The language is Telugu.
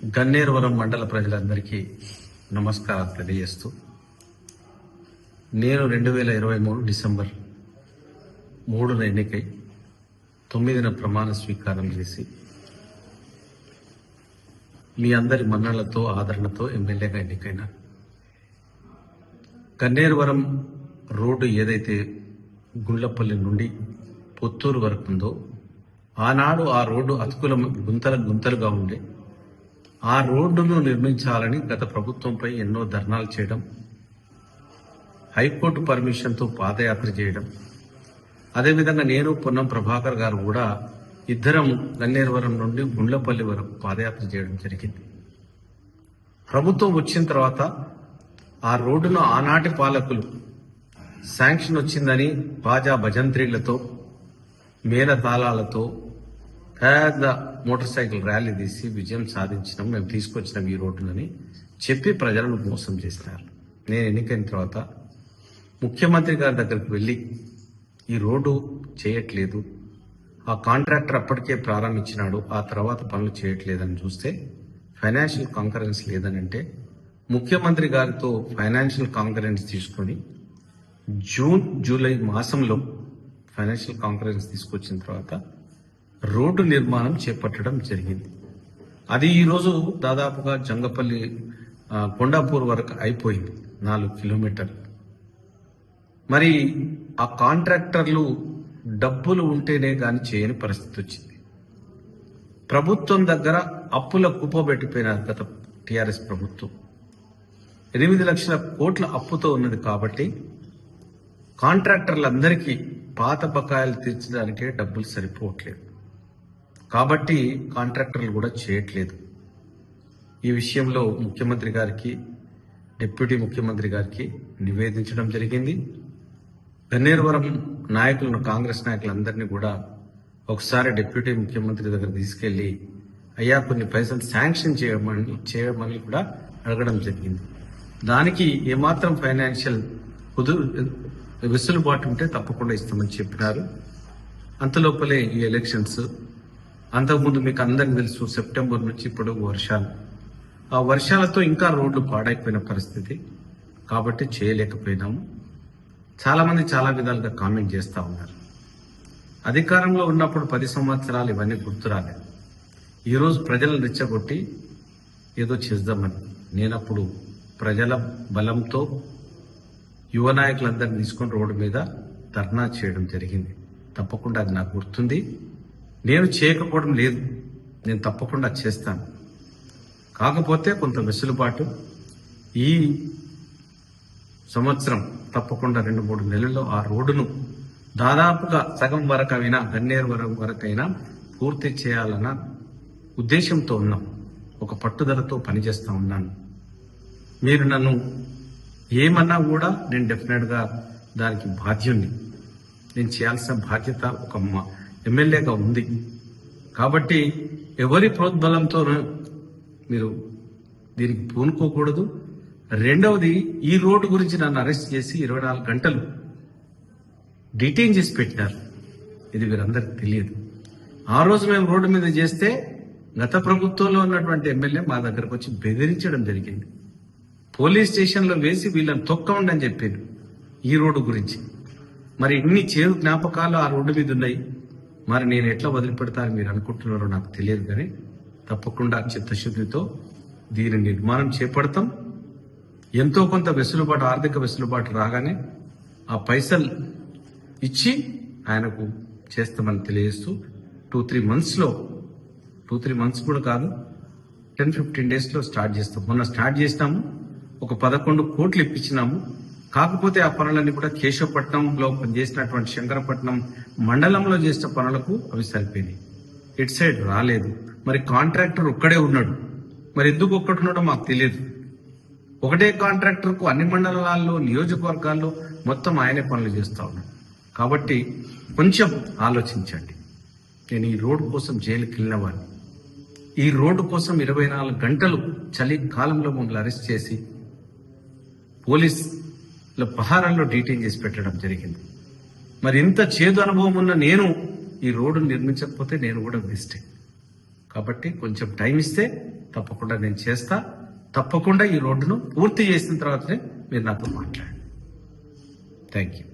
గన్నేరువరం మండల ప్రజలందరికీ నమస్కారాలు తెలియజేస్తూ నేను రెండు వేల ఇరవై మూడు డిసెంబర్ మూడున ఎన్నికై తొమ్మిదిన ప్రమాణ స్వీకారం చేసి మీ అందరి మన్నలతో ఆదరణతో ఎమ్మెల్యేగా ఎన్నికైనా గన్నేరువరం రోడ్డు ఏదైతే గుండ్లపల్లి నుండి పుత్తూరు వరకు ఉందో ఆనాడు ఆ రోడ్డు అతుకుల గుంతల గుంతలుగా ఉండే ఆ రోడ్డును నిర్మించాలని గత ప్రభుత్వంపై ఎన్నో ధర్నాలు చేయడం హైకోర్టు పర్మిషన్తో పాదయాత్ర చేయడం. అదేవిధంగా నేను పొన్నం ప్రభాకర్ గారు కూడా ఇద్దరం గన్నేరువరం నుండి గుండ్లపల్లి వరకు పాదయాత్ర చేయడం జరిగింది. ప్రభుత్వం వచ్చిన తర్వాత ఆ రోడ్డును ఆనాటి పాలకులు శాంక్షన్ వచ్చిందని బాజా భజంత్రీలతో మేళతాళాలతో పెద్ద మోటార్ సైకిల్ ర్యాలీ తీసి విజయం సాధించినాం మేము తీసుకొచ్చినాం ఈ రోడ్డునని చెప్పి ప్రజలను మోసం చేసినారు. నేను ఎన్నికైన తర్వాత ముఖ్యమంత్రి గారి దగ్గరికి వెళ్ళి ఈ రోడ్డు చేయట్లేదు ఆ కాంట్రాక్టర్ అప్పటికే ప్రారంభించినాడు ఆ తర్వాత పనులు చేయట్లేదని చూస్తే ఫైనాన్షియల్ కాంకరెన్స్ లేదని అంటే ముఖ్యమంత్రి గారితో ఫైనాన్షియల్ కాంకరెన్స్ తీసుకొని జూన్ జూలై మాసంలో ఫైనాన్షియల్ కాంకరెన్స్ తీసుకొచ్చిన తర్వాత రోడ్డు నిర్మాణం చేపట్టడం జరిగింది. అది ఈరోజు దాదాపుగా జంగపల్లి కొండాపూర్ వరకు అయిపోయింది నాలుగు కిలోమీటర్లు. మరి ఆ కాంట్రాక్టర్లు డబ్బులు ఉంటేనే కానీ చేయని పరిస్థితి వచ్చింది. ప్రభుత్వం దగ్గర అప్పుల కుప్పబెట్టిపోయినారు గత టిఆర్ఎస్ ప్రభుత్వం. ఎనిమిది లక్షల కోట్ల అప్పుతో ఉన్నది కాబట్టి కాంట్రాక్టర్లందరికీ పాత బకాయిలు తీర్చడానికే డబ్బులు సరిపోవట్లేదు. కాబట్టి కాంట్రాక్టర్లు కూడా చేయట్లేదు. ఈ విషయంలో ముఖ్యమంత్రి గారికి డిప్యూటీ ముఖ్యమంత్రి గారికి నివేదించడం జరిగింది. గన్నేరవరం నాయకులను కాంగ్రెస్ నాయకులందరినీ కూడా ఒకసారి డిప్యూటీ ముఖ్యమంత్రి దగ్గర తీసుకెళ్ళి అయ్యా కొన్ని పైసలు శాంక్షన్ చేయమని చేయమని కూడా అడగడం జరిగింది. దానికి ఏమాత్రం ఫైనాన్షియల్ కుదురు వెసులుబాటు ఉంటే తప్పకుండా ఇస్తామని చెప్పినారు. అంతలోపలే ఈ ఎలక్షన్స్ అంతకుముందు మీకు అందరికి తెలుసు సెప్టెంబర్ నుంచి ఇప్పుడు వర్షాలు. ఆ వర్షాలతో ఇంకా రోడ్లు పాడైపోయిన పరిస్థితి. కాబట్టి చేయలేకపోయినాము. చాలామంది చాలా విధాలుగా కామెంట్ చేస్తూ ఉన్నారు. అధికారంలో ఉన్నప్పుడు పది సంవత్సరాలు ఇవన్నీ గుర్తు రాలేదు. ఈరోజు ప్రజలను రెచ్చగొట్టి ఏదో చేద్దామని నేనప్పుడు ప్రజల బలంతో యువ నాయకులందరినీ తీసుకొని రోడ్డు మీద ధర్నా చేయడం జరిగింది. తప్పకుండా అది నాకు గుర్తుంది. నేను చేయకపోవడం లేదు. నేను తప్పకుండా చేస్తాను. కాకపోతే కొంత వెసులుబాటు ఈ సంవత్సరం తప్పకుండా రెండు మూడు నెలల్లో ఆ రోడ్డును దాదాపుగా సగం వరకైనా గన్నేరు వరం వరకైనా పూర్తి చేయాలన్న ఉద్దేశంతో ఉన్నాం. ఒక పట్టుదలతో పనిచేస్తూ ఉన్నాను. మీరు నన్ను ఏమన్నా కూడా నేను డెఫినెట్గా దానికి బాధ్యుణ్ణి. నేను చేయాల్సిన బాధ్యత ఒక ఎమ్మెల్యేగా ఉంది. కాబట్టి ఎవరి ప్రోద్బలంతో మీరు దీనికి పూనుకోకూడదు. రెండవది ఈ రోడ్డు గురించి నన్ను అరెస్ట్ చేసి ఇరవై నాలుగు గంటలు డిటైన్ చేసి పెట్టినారు. ఇది వీరందరికి తెలియదు. ఆ రోజు మేము రోడ్డు మీద చేస్తే గత ప్రభుత్వంలో ఉన్నటువంటి ఎమ్మెల్యే మా దగ్గరకు వచ్చి బెదిరించడం జరిగింది. పోలీస్ స్టేషన్లో వేసి వీళ్ళని తొక్కండి అని చెప్పారు ఈ రోడ్డు గురించి. మరి ఇన్ని చేదు జ్ఞాపకాలు ఆ రోడ్డు మీద ఉన్నాయి? మరి నేను ఎట్లా వదిలిపెడతానని మీరు అనుకుంటున్నారో నాకు తెలియదు కానీ తప్పకుండా చిత్తశుద్ధితో దీని నిర్మాణం చేపడతాం. ఎంతో కొంత వెసులుబాటు ఆర్థిక వెసులుబాటు రాగానే ఆ పైసలు ఇచ్చి ఆయనకు చేస్తామని తెలియజేస్తూ టూ త్రీ మంత్స్లో టూ త్రీ మంత్స్ కూడా కాదు టెన్ ఫిఫ్టీన్ డేస్లో స్టార్ట్ చేస్తాం. మొన్న స్టార్ట్ చేసినాము ఒక పదకొండు కోట్లు ఇప్పించినాము. కాకపోతే ఆ పనులన్నీ కూడా కేశవపట్నంలో చేసినటువంటి శంకరపట్నం మండలంలో చేసిన పనులకు అవి సరిపోయినాయి. ఇట్ సైడ్ రాలేదు. మరి కాంట్రాక్టర్ ఒక్కడే ఉన్నాడు. మరి ఎందుకు ఒక్కడున్నాడో మాకు తెలియదు. ఒకటే కాంట్రాక్టర్కు అన్ని మండలాల్లో నియోజకవర్గాల్లో మొత్తం ఆయనే పనులు చేస్తా ఉన్నాడు. కాబట్టి కొంచెం ఆలోచించండి. నేను ఈ రోడ్డు కోసం జైలుకి వెళ్ళిన ఈ రోడ్డు కోసం ఇరవై నాలుగు గంటలు చలి కాలంలో మమ్మల్ని అరెస్ట్ చేసి పోలీస్ ఇట్లా పహారాల్లో డీటైన్ చేసి పెట్టడం జరిగింది. మరి ఇంత చేదు అనుభవం ఉన్న నేను ఈ రోడ్డు నిర్మించకపోతే నేను కూడా వేస్టే. కాబట్టి కొంచెం టైం ఇస్తే తప్పకుండా నేను చేస్తా. తప్పకుండా ఈ రోడ్డును పూర్తి చేసిన తర్వాతనే మీరు నాతో మాట్లాడండి. Thank you